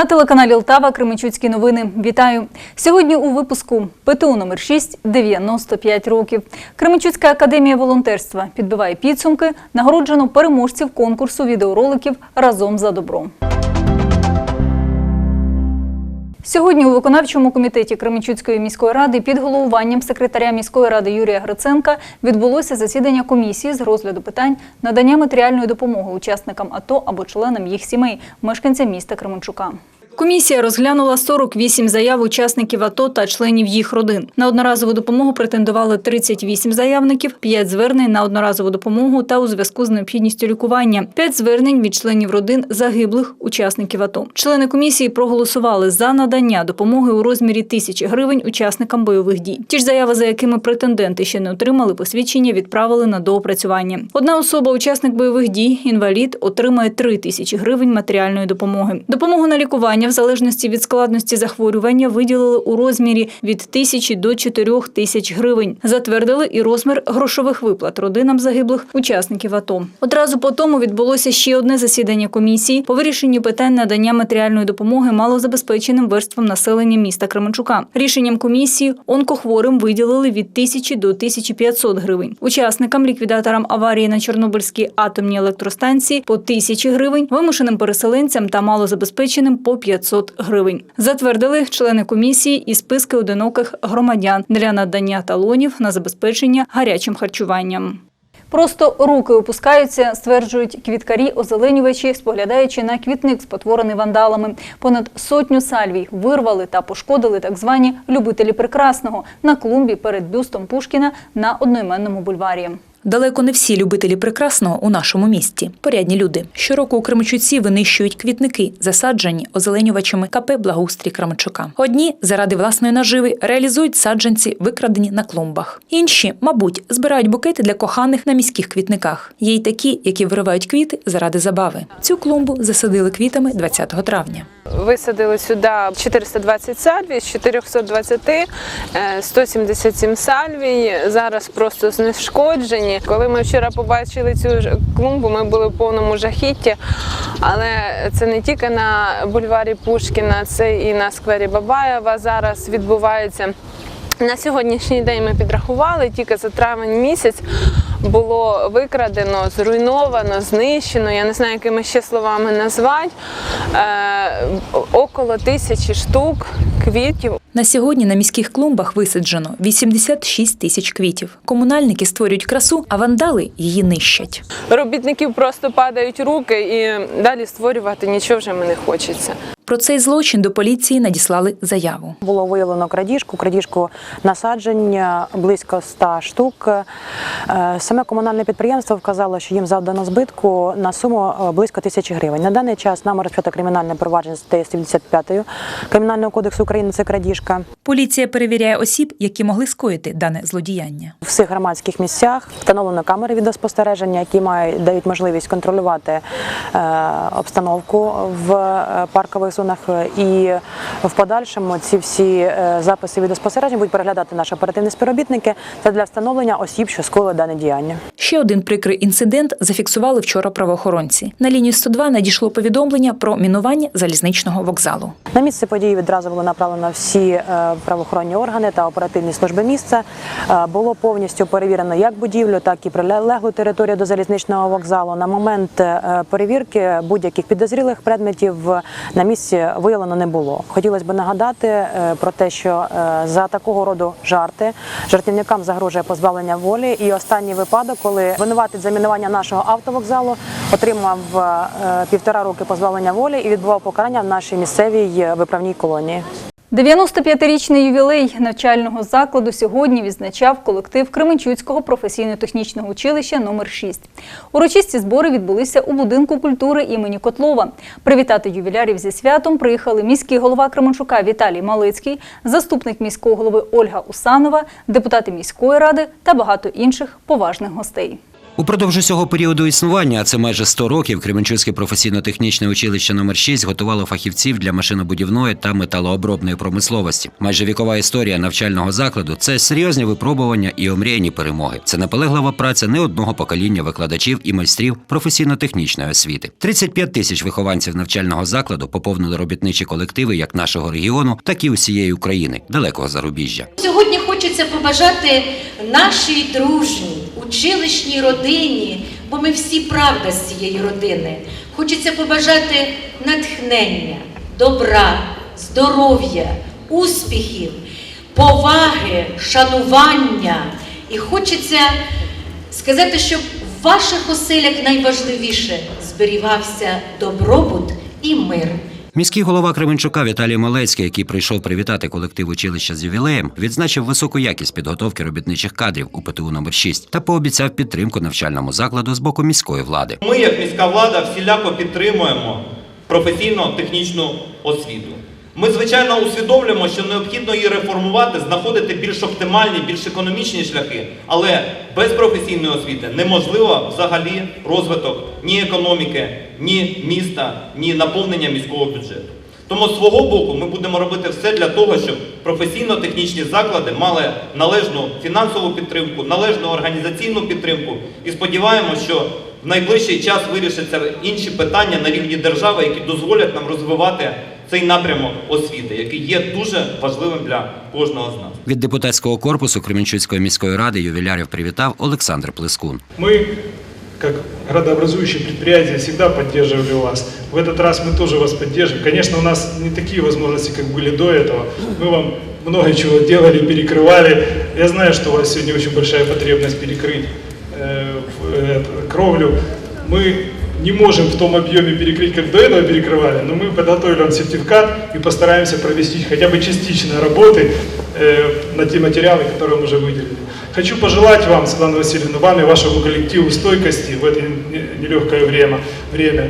На телеканалі Лтава Кременчуцькі новини. Вітаю! Сьогодні у випуску ПТУ номер 6 95 років. Кременчуцька академія волонтерства підбиває підсумки. Нагороджено переможців конкурсу відеороликів разом за добро. Сьогодні у виконавчому комітеті Кременчуцької міської ради під головуванням секретаря міської ради Юрія Гриценка відбулося засідання комісії з розгляду питань надання матеріальної допомоги учасникам АТО або членам їх сімей, мешканцям міста Кременчука. Комісія розглянула 48 заяв учасників АТО та членів їх родин. На одноразову допомогу претендували 38 заявників, 5 звернень на одноразову допомогу та у зв'язку з необхідністю лікування, 5 звернень від членів родин загиблих учасників АТО. Члени комісії проголосували за надання допомоги у розмірі тисячі гривень учасникам бойових дій. Ті ж заяви, за якими претенденти ще не отримали посвідчення, відправили на доопрацювання. Одна особа, учасник бойових дій, інвалід, отримає 3 тисячі гривень матеріальної допомоги. Допомогу на лікування в залежності від складності захворювання виділили у розмірі від тисячі до 4 тисяч гривень. Затвердили і розмір грошових виплат родинам загиблих учасників АТО. Одразу по тому відбулося ще одне засідання комісії по вирішенню питань надання матеріальної допомоги малозабезпеченим верствам населення міста Кременчука. Рішенням комісії онкохворим виділили від 1000 до 1500 гривень. Учасникам ліквідаторам аварії на Чорнобильській атомній електростанції по 1000 гривень, вимушеним переселенцям та малозабезпеченим по 500 гривень. Затвердили члени комісії і списки одиноких громадян для надання талонів на забезпечення гарячим харчуванням. Просто руки опускаються, стверджують квіткарі, озеленювачі, споглядаючи на квітник, спотворений вандалами. Понад сотню сальвій вирвали та пошкодили так звані любителі прекрасного на клумбі перед бюстом Пушкіна на одноіменному бульварі. Далеко не всі любителі прекрасного у нашому місті. Порядні люди. Щороку у Кременчуці винищують квітники, засаджені озеленювачами КП Благоустрій Кременчука. Одні заради власної наживи реалізують саджанці, викрадені на клумбах. Інші, мабуть, збирають букети для коханих на міських квітниках. Є й такі, які виривають квіти заради забави. Цю клумбу засадили квітами 20 травня. Висадили сюди 420 сальвій, з 420 е, 177 сальвій. Зараз просто знешкоджені. Коли ми вчора побачили цю клумбу, ми були в повному жахітті. Але це не тільки на бульварі Пушкіна, це і на сквері Бабаєва зараз відбувається. На сьогоднішній день ми підрахували, тільки за травень місяць було викрадено, зруйновано, знищено, я не знаю, якими ще словами назвати, е, около тисячі штук квітів. На сьогодні на міських клумбах висаджено 86 тисяч квітів. Комунальники створюють красу, а вандали її нищать. Робітників просто падають руки і далі створювати нічого вже не хочеться. Про цей злочин до поліції надіслали заяву. Було виявлено крадіжку, крадіжку насадження близько 100 штук. Саме комунальне підприємство вказало, що їм завдано збитку на суму е, близько тисячі гривень. На даний час нами розпочато кримінальне провадження статтею 75 Кримінального кодексу України. Це крадіжка. Поліція перевіряє осіб, які могли скоїти дане злодіяння. В всіх громадських місцях встановлено камери відеоспостереження, які мають дають можливість контролювати е, обстановку в е, паркових зонах. І в подальшому ці всі записи відеоспостереження будуть переглядати наші оперативні співробітники. Це для встановлення осіб, що скоїли дане діяння. Ще один прикрий інцидент зафіксували вчора правоохоронці. На лінію 102 надійшло повідомлення про мінування залізничного вокзалу. На місце події відразу було направлено всі е, правоохоронні органи та оперативні служби місця. Е, Було повністю перевірено як будівлю, так і прилеглу територію до залізничного вокзалу. На момент е, перевірки будь-яких підозрілих предметів на місці виявлено не було. Хотілося б нагадати про те, що за такого роду жарти жартівникам загрожує позбавлення волі. І останній випадок, коли винуватець замінування нашого автовокзалу отримав е, півтора роки позбавлення волі і відбував покарання в нашій місцевій е, виправній колонії. 95-річний ювілей навчального закладу сьогодні відзначав колектив Кременчуцького професійно-технічного училища номер 6 Урочисті збори відбулися у будинку культури імені Котлова. Привітати ювілярів зі святом приїхали міський голова Кременчука Віталій Малицький, заступник міського голови Ольга Усанова, депутати міської ради та багато інших поважних гостей. Упродовж усього періоду існування, а це майже 100 років, Кременчуцьке професійно-технічне училище номер 6 готувало фахівців для машинобудівної та металообробної промисловості. Майже вікова історія навчального закладу це серйозні випробування і омріяні перемоги. Це наполеглива праця не одного покоління викладачів і майстрів професійно-технічної освіти. 35 тисяч вихованців навчального закладу поповнили робітничі колективи як нашого регіону, так і усієї України, далекого зарубіжжя. Сьогодні хочеться побажати нашій дружній, училищній родині, бо ми всі правда з цієї родини. Хочеться побажати натхнення, добра, здоров'я, успіхів, поваги, шанування. І хочеться сказати, щоб в ваших оселях найважливіше зберігався добробут і мир. Міський голова Кременчука Віталій Малецький, який прийшов привітати колектив училища з ювілеєм, відзначив високу якість підготовки робітничих кадрів у ПТУ номер 6 та пообіцяв підтримку навчальному закладу з боку міської влади. Ми, як міська влада, всіляко підтримуємо професійно-технічну освіту. Ми, звичайно, усвідомлюємо, що необхідно її реформувати, знаходити більш оптимальні, більш економічні шляхи, але без професійної освіти неможливо взагалі розвиток ні економіки, ні міста, ні наповнення міського бюджету. Тому з свого боку ми будемо робити все для того, щоб професійно-технічні заклади мали належну фінансову підтримку, належну організаційну підтримку і сподіваємося, що в найближчий час вирішаться інші питання на рівні держави, які дозволять нам розвивати цей напрямок освіти, який є дуже важливим для кожного з нас. Від депутатського корпусу Кременчуцької міської ради ювілярів привітав Олександр Плескун. Мы, как градообразующее предприятие, всегда поддерживали вас. В этот раз мы тоже вас поддержим. Конечно, у нас не такие возможности, как были до этого. Мы вам много чего делали, перекрывали. Я знаю, что у вас сегодня очень большая потребность перекрыть э, в- э, кровлю. Мы не можем в том объеме перекрыть, как до этого перекрывали, но мы подготовили вам сертификат и постараемся провести хотя бы частично работы э, на те материалы, которые мы уже выделили. Хочу пожелать вам, Светлана Васильевна, вам и вашему коллективу стойкости в это не- нелегкое время. время.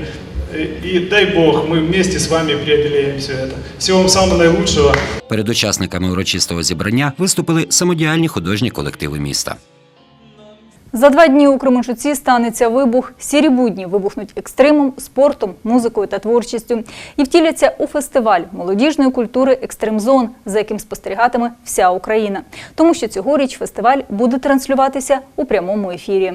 Э, И дай Бог, мы вместе с вами преодолеем все это. Всего вам самого наилучшего. Перед учасниками урочистого зібрання виступили самодіяльні художні колективи міста. За два дні у Кременчуці станеться вибух. Сірі будні вибухнуть екстримом, спортом, музикою та творчістю і втіляться у фестиваль молодіжної культури Екстремзон, за яким спостерігатиме вся Україна. Тому що цьогоріч фестиваль буде транслюватися у прямому ефірі.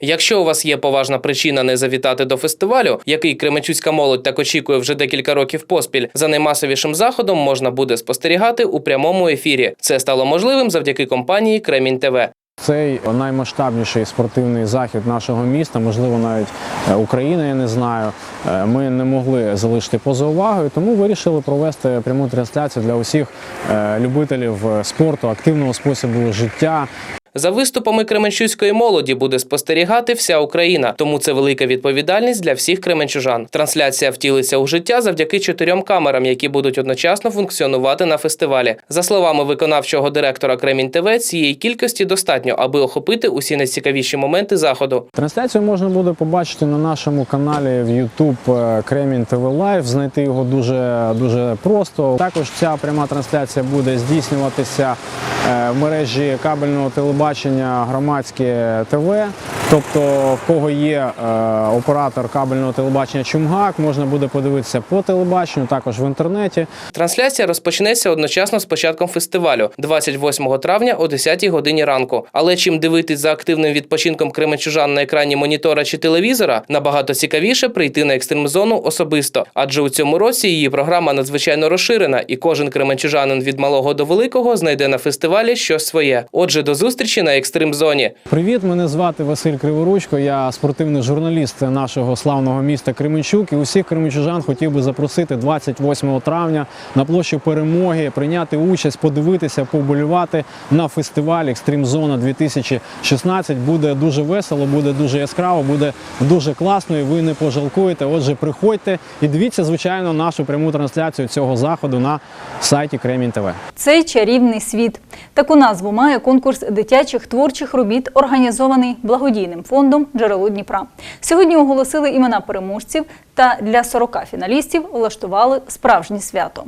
Якщо у вас є поважна причина не завітати до фестивалю, який Кременчуцька молодь так очікує вже декілька років поспіль, за наймасовішим заходом можна буде спостерігати у прямому ефірі. Це стало можливим завдяки компанії Кремінь ТВ. Цей наймасштабніший спортивний захід нашого міста, можливо, навіть е, України, я не знаю. е, Ми не могли залишити поза увагою, тому вирішили провести пряму трансляцію для усіх е, любителів спорту, активного способу життя. За виступами кременчуцької молоді буде спостерігати вся Україна, тому це велика відповідальність для всіх кременчужан. Трансляція втілиться у життя завдяки чотирьом камерам, які будуть одночасно функціонувати на фестивалі. За словами виконавчого директора Кремінь ТВ, цієї кількості достатньо, аби охопити усі найцікавіші моменти заходу. Трансляцію можна буде побачити на нашому каналі в YouTube е, Кремінь ТВ Лайв. Знайти його дуже дуже просто. Також ця пряма трансляція буде здійснюватися е, в мережі кабельного телебачення громадське ТВ. Тобто, в кого є е, оператор кабельного телебачення Чумгак, можна буде подивитися по телебаченню, також в інтернеті. Трансляція розпочнеться одночасно з початком фестивалю 28 травня о 10 годині ранку. Але чим дивитись за активним відпочинком кременчужан на екрані монітора чи телевізора, набагато цікавіше прийти на екстрим-зону особисто. Адже у цьому році її програма надзвичайно розширена, і кожен кременчужанин від малого до великого знайде на фестивалі щось своє. Отже, до зустрічі на екстрим-зоні. Привіт, мене звати Василь Криворучко. Я спортивний журналіст нашого славного міста Кременчук. І усіх кременчужан хотів би запросити 28 травня на площу перемоги, прийняти участь, подивитися, поболювати на фестивалі Зона 2016. Буде дуже весело, буде дуже яскраво, буде дуже класно. І ви не пожалкуєте. Отже, приходьте і дивіться, звичайно, нашу пряму трансляцію цього заходу на сайті Кремінь ТВ. Цей чарівний світ. Таку назву має конкурс дитячих творчих робіт, організований благодійним фондом Джерело Дніпра. Сьогодні оголосили імена переможців та для 40 фіналістів влаштували справжнє свято.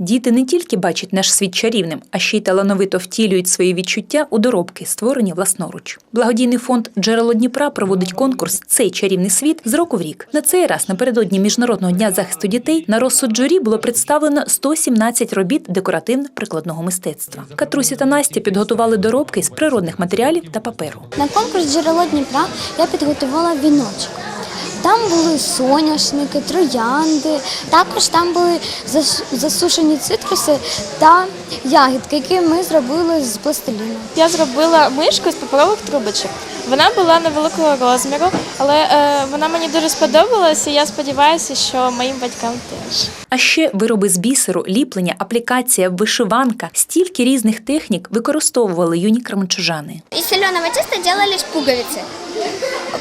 Діти не тільки бачать наш світ чарівним, а ще й талановито втілюють свої відчуття у доробки, створені власноруч. Благодійний фонд Джерело Дніпра проводить конкурс Цей чарівний світ з року в рік. На цей раз напередодні міжнародного дня захисту дітей на розсуд журі було представлено 117 робіт декоративно-прикладного мистецтва. Катрусі та Настя підготували доробки з природних матеріалів та паперу. На конкурс джерело Дніпра я підготувала віночок. Там були соняшники, троянди, також там були засушені цитруси та ягідки, які ми зробили з пластиліну. Я зробила мишку з паперових трубочок. Вона була невеликого розміру, але е, вона мені дуже сподобалася. і Я сподіваюся, що моїм батькам теж. А ще вироби з бісеру, ліплення, аплікація, вишиванка. Стільки різних технік використовували юні кременчужани. Из соленого теста делались пуговицы.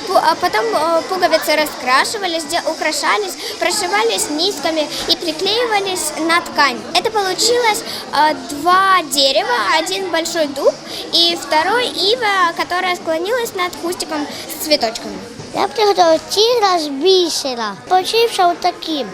Пу- А потом э, пуговицы раскрашивались, де- украшались, прошивались низками и приклеивались на ткань. Это получилось э, два дерева, один большой дуб и второй ива, которая склонилась над кустиком с цветочками. Я приготувала тигра з бісера. Получився отаким.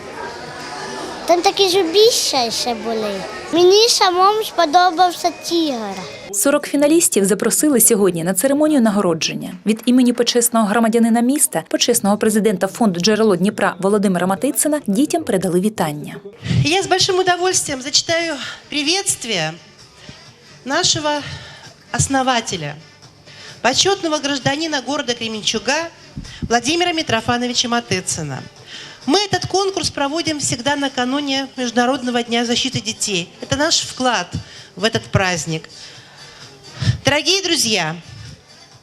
Там такі зубіща ще були. Мені самому сподобався тігр. 40 фіналістів запросили сьогодні на церемонію нагородження. Від імені почесного громадянина міста, почесного президента фонду джерело Дніпра Володимира Матицина дітям передали вітання. Я с большим удовольствием зачитаю приветствие нашего основателя, почетного гражданина города Кременчуга Владимира Митрофановича Матыцына. Мы этот конкурс проводим всегда накануне Международного дня защиты детей. Это наш вклад в этот праздник. Дорогие друзья,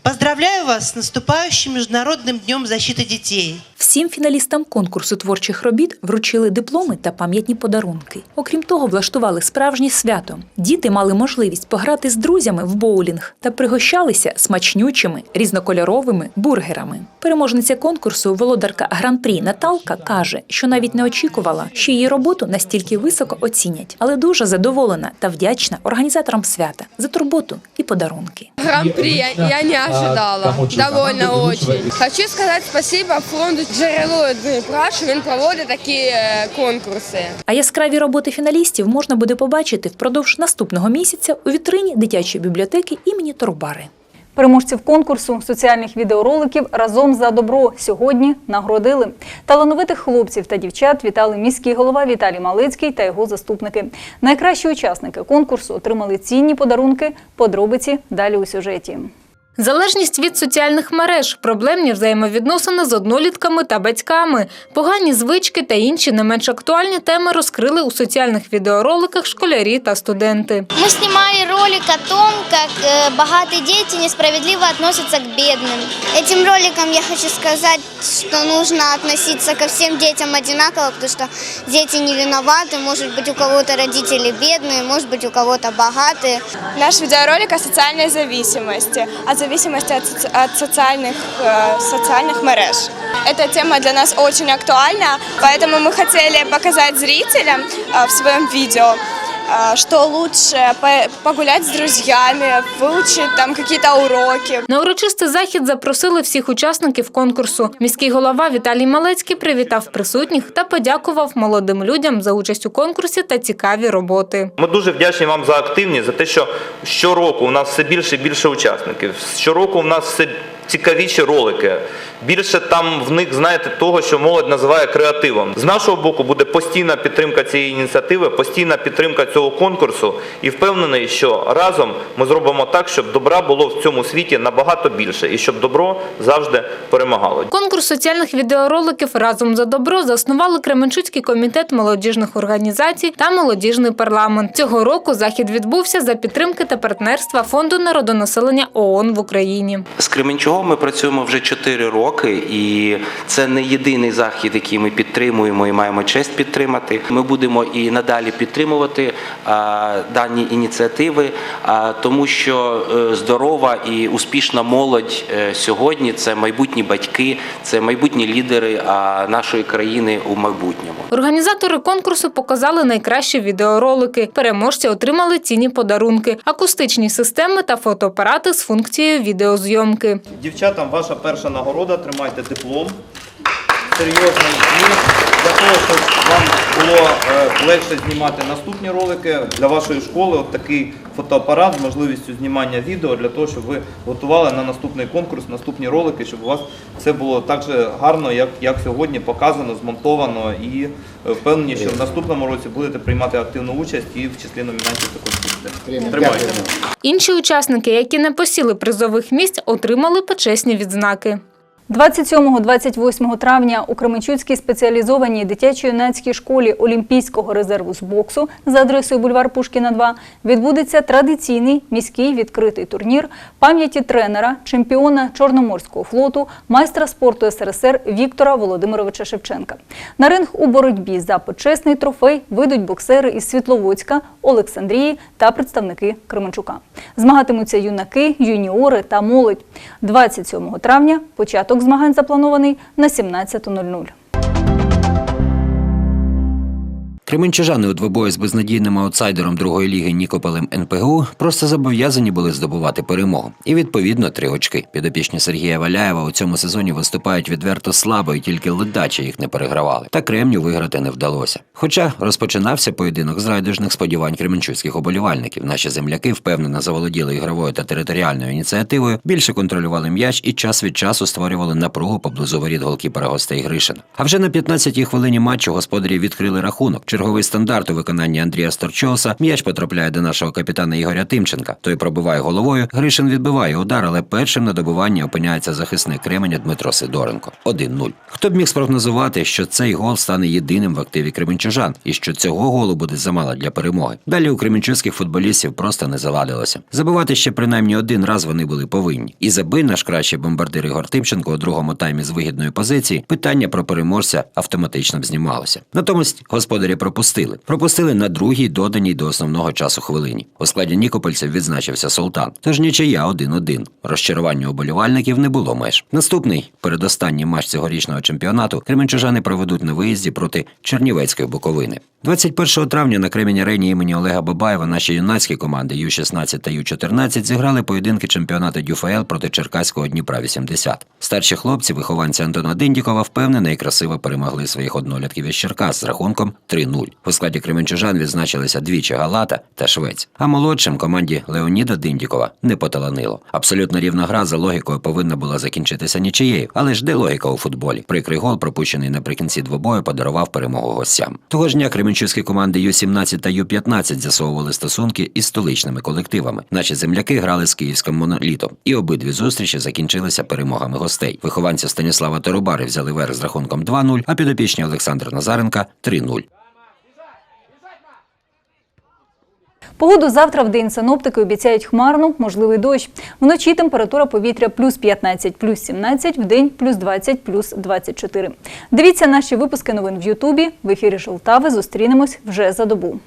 поздравляю вас с наступающим Международным днем защиты детей. Всім фіналістам конкурсу творчих робіт вручили дипломи та пам'ятні подарунки. Окрім того, влаштували справжнє свято. Діти мали можливість пограти з друзями в боулінг та пригощалися смачнючими різнокольоровими бургерами. Переможниця конкурсу, володарка гран-прі Наталка, каже, що навіть не очікувала, що її роботу настільки високо оцінять, але дуже задоволена та вдячна організаторам свята за турботу і подарунки. Гран-при я, я не ожидала. Довольно очень. Хочу сказать спасибо фонду Джерело Дніпра, що він проводить такі е, конкурси. А яскраві роботи фіналістів можна буде побачити впродовж наступного місяця у вітрині дитячої бібліотеки імені Торбари. Переможців конкурсу соціальних відеороликів разом за добро сьогодні нагородили. Талановитих хлопців та дівчат вітали міський голова Віталій Малицький та його заступники. Найкращі учасники конкурсу отримали цінні подарунки. Подробиці далі у сюжеті. Залежність від соціальних мереж, проблемні взаємовідносини з однолітками та батьками, погані звички та інші не менш актуальні теми розкрили у соціальних відеороликах школярі та студенти. Мы снимали ролик о том, как э, богатые дети несправедливо относятся к бедным. Этим роликом я хочу сказать, что нужно относиться ко всем детям одинаково, потому что дети не виноваты. Может быть, у кого-то родители бедные, может быть, у кого-то богатые. Наш видеоролик о социальной зависимости, о зависимости от, соци- от социальных, э, социальных мереж. Эта тема для нас очень актуальна, поэтому мы хотели показать зрителям э, в своем видео, э, что лучше погулять с друзьями, выучить там какие-то уроки, На урочистий захід запросили всіх учасників конкурсу. Міський голова Віталій Малецький привітав присутніх та подякував молодим людям за участь у конкурсі та цікаві роботи. Ми дуже вдячні вам за активність, за те, що щороку у нас все більше і більше учасників. Щороку у нас все цікавіші ролики. Більше там в них, знаєте, того, що молодь називає креативом. З нашого боку буде постійна підтримка цієї ініціативи, постійна підтримка цього конкурсу. І впевнений, що разом ми зробимо так, щоб добра було в цьому світі набагато більше, і щоб добро завжди перемагало. Конкурс соціальних відеороликів разом за добро заснували Кременчуцький комітет молодіжних організацій та молодіжний парламент. Цього року захід відбувся за підтримки та партнерства фонду народонаселення ООН в Україні. З Кременчугом ми працюємо вже 4 роки, і це не єдиний захід, який ми підтримуємо і маємо честь підтримати. Ми будемо і надалі підтримувати дані ініціативи, а, тому що е, здорова і успішна молодь е, сьогодні це майбутні батьки, це майбутні лідери нашої країни у майбутньому. Організатори конкурсу показали найкращі відеоролики. Переможці отримали цінні подарунки, акустичні системи та фотоапарати з функцією відеозйомки. Дівчатам ваша перша нагорода, тримайте диплом. Серйозний мір для того, щоб вам було е, легше знімати наступні ролики для вашої школи. От такий фотоапарат з можливістю знімання відео для того, щоб ви готували на наступний конкурс, наступні ролики, щоб у вас все було так же гарно, як, як сьогодні показано, змонтовано і е, впевнені, що в наступному році будете приймати активну участь і в числі номінантів також будете. Тримайте. Інші учасники, які не посіли призових місць, отримали почесні відзнаки. 27-28 травня у Кременчуцькій спеціалізованій дитячо-юнацькій школі Олімпійського резерву з боксу за адресою бульвар Пушкіна 2 відбудеться традиційний міський відкритий турнір пам'яті тренера, чемпіона Чорноморського флоту, майстра спорту СРСР Віктора Володимировича Шевченка. На ринг у боротьбі за почесний трофей вийдуть боксери із Світловодська, Олександрії та представники Кременчука. Змагатимуться юнаки, юніори та молодь. 27 травня початок змагань запланований на 17.00. Кременчужани у двобої з безнадійним аутсайдером другої ліги Нікополем НПГУ просто зобов'язані були здобувати перемогу. І відповідно три очки. Підопічні Сергія Валяєва у цьому сезоні виступають відверто слабо, і тільки ледачі їх не перегравали. Та Кремню виграти не вдалося. Хоча розпочинався поєдинок з райдужних сподівань кременчуцьких оболівальників. Наші земляки впевнено заволоділи ігровою та територіальною ініціативою, більше контролювали м'яч і час від часу створювали напругу поблизу воріт голкіпера гостей Гришина. А вже на 15-й хвилині матчу господарі відкрили рахунок. Черговий стандарт у виконанні Андрія Сторчоса. М'яч потрапляє до нашого капітана Ігоря Тимченка. Той пробиває головою. Гришин відбиває удар, але першим на добуванні опиняється захисник Кременя Дмитро Сидоренко. 1-0. Хто б міг спрогнозувати, що цей гол стане єдиним в активі кременчужан, і що цього голу буде замало для перемоги. Далі у кременчуцьких футболістів просто не заладилося. Забивати ще принаймні один раз вони були повинні. І забий наш кращий бомбардир Ігор Тимченко у другому таймі з вигідної позиції. Питання про переможця автоматично б знімалося. Натомість господарі пропустили. Пропустили на другій доданій до основного часу хвилині. У складі Нікопольців відзначився Султан. Тож нічия 1-1. Розчарування уболівальників не було меж. Наступний передостанній матч цьогорічного чемпіонату кременчужани проведуть на виїзді проти Чернівецької Буковини. 21 травня на Кремінь арені імені Олега Бабаєва наші юнацькі команди Ю-16 та Ю-14 зіграли поєдинки чемпіонату ДЮФЛ проти Черкаського Дніпра 80. Старші хлопці, вихованці Антона Диндікова, впевнено і красиво перемогли своїх однолітків із Черкас з рахунком 3-0. У складі кременчужан відзначилися двічі Галата та Швець. А молодшим команді Леоніда Диндікова не поталанило. Абсолютно рівна гра за логікою повинна була закінчитися нічиєю. Але ж де логіка у футболі? Прикрий гол, пропущений наприкінці двобою, подарував перемогу гостям. Того ж дня кременчуцькі команди Ю-17 та Ю-15 з'ясовували стосунки із столичними колективами. Наші земляки грали з київським монолітом, і обидві зустрічі закінчилися перемогами гостей. Вихованці Станіслава Торобари взяли верх з рахунком 2-0, а підопічні Олександр Назаренка 3-0. Погоду завтра в день синоптики обіцяють хмарну, можливий дощ. Вночі температура повітря плюс 15, плюс 17, в день плюс 20, плюс 24. Дивіться наші випуски новин в Ютубі. В ефірі Жолтави зустрінемось вже за добу.